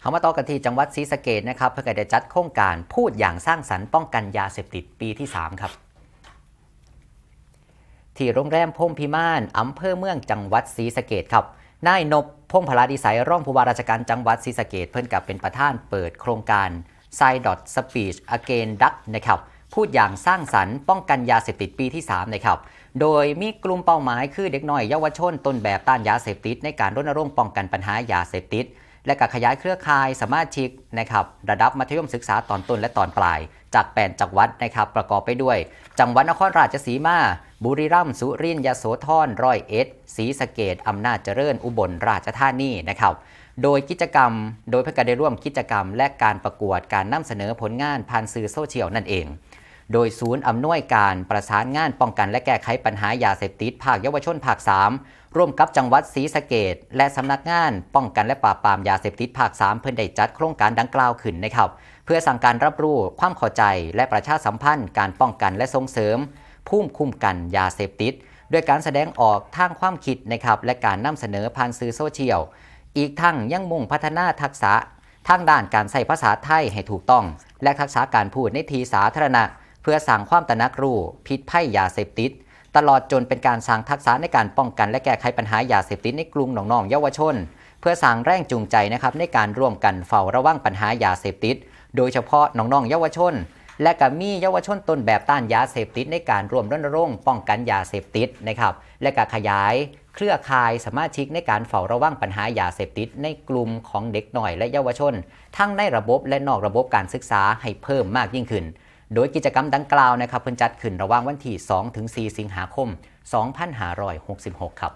เขามาต่อกันที่จังหวัดศรีสะเกดนะครับ เพื่อได้จัดโครงการพูดอย่างสร้างสรรค์ป้องกันยาเสพติดปีที่ 3 ครับ ที่โรงแรมพรหมพิมานอำเภอเมืองจังหวัดศรีสะเกดครับนายนบพงพลาดิสัยรองผู้ว่าราชการจังหวัดศรีสะเกดเพิ่อนกับเป็นประธานเปิดโครงการ s i d o t Speech Again Duck นะครับพูดอย่างสร้างสรรค์ป้องกันยาเสพติดปีที่ 3 นะครับ โดยมีกลุ่มเป้าหมายคือเด็กน้อยเยาวชนต้นแบบต้านยาเสพติดในการรณรงค์ป้องกันปัญหายาเสพติด และก็ขยายเครือข่ายสมาชิกนะครับระดับมัธยมศึกษาตอนต้นและตอนปลาย จากแปดจังหวัดนะครับประกอบไปด้วย จังหวัดนครราชสีมา บุรีรัมย์สุรินทร์ยโสธรร้อยเอ็ดศรีสะเกดอำนาจเจริญอุบลราชธานีนะครับโดยกิจกรรม โดยเพื่อการได้ร่วมกิจกรรม และการประกวดการนำเสนอผลงานผ่านสื่อโซเชียลนั่นเอง โดยศูนย์อำนวยการประสานงานป้องกันและแก้ไขปัญหายาเสพติดภาคเยาวชนภาค 3 ร่วมกับจังหวัดศรีสะเกดและสำนักงานป้องกันและปราบปรามยาเสพติดภาค 3 เพื่อได้จัดโครงการดังกล่าวขึ้นนะครับ เพื่อสั่งการรับรู้ความเข้าใจและประชาสัมพันธ์การป้องกันและส่งเสริมภูมิคุ้มกันยาเสพติดด้วยการแสดงออกทางความคิดนะครับและการนำเสนอผ่านสื่อโซเชียล อีกทั้งยังมุ่งพัฒนาทักษะทางด้านการใช้ภาษาไทยให้ถูกต้อง และทักษะการพูดในทีสาธารณะ พื่อสร้างความตระหนักรู้พิษภัยยาเสพติด ตลอดจนเป็นการสร้างทักษะในการป้องกันและแก้ไขปัญหายาเสพติดในกลุ่มน้องๆเยาวชน เพื่อสร้างแรงจูงใจนะครับในการร่วมกันเฝ้าระวังปัญหายาเสพติด โดยเฉพาะน้องๆเยาวชน และก็มีเยาวชนต้นแบบต้านยาเสพติดในการร่วมรณรงค์ป้องกันยาเสพติดนะครับและก็ขยายเครือข่ายสมาชิกในการเฝ้าระวังปัญหายาเสพติดในกลุ่มของเด็กหน่อยและเยาวชน ทั้งในระบบและนอกระบบการศึกษาให้เพิ่มมากยิ่งขึ้น โดยกิจกรรมดังกล่าวนะครับเพิ่นจัดขึ้นระหว่างวันที่2-4สิงหาคม 2566 ครับ